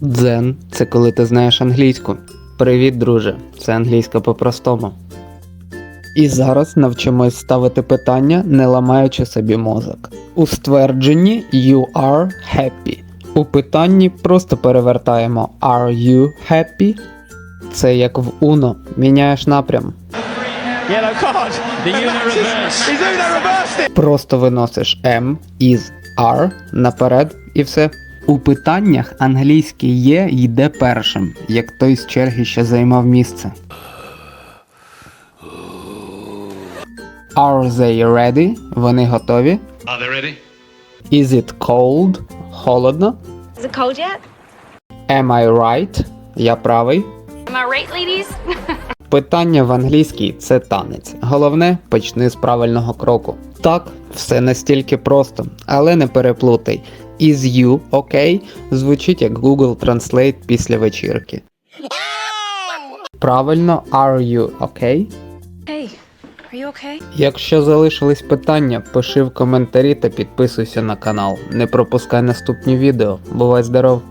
Дзен це коли ти знаєш англійську. Привіт, друже, це англійська по-простому. І зараз навчимось ставити питання, не ламаючи собі мозок. У ствердженні you are happy. У питанні просто перевертаємо are you happy. Це як в Uno, міняєш напрям. Просто виносиш am, is, are наперед і все. У питаннях англійський є йде першим, як той з черги, що займав місце. Are they ready? Вони готові. Are they ready? Is it cold? Холодно. Is it cold yet? Am I right? Я правий. Am I right, ladies? Питання в англійській це танець. Головне, почни з правильного кроку. Так, все настільки просто, але не переплутай. Is you okay звучить як Google Translate після вечірки. Правильно, are you okay? Hey, are you okay? Якщо залишились питання, пиши в коментарі та підписуйся на канал. Не пропускай наступні відео. Бувай здоров!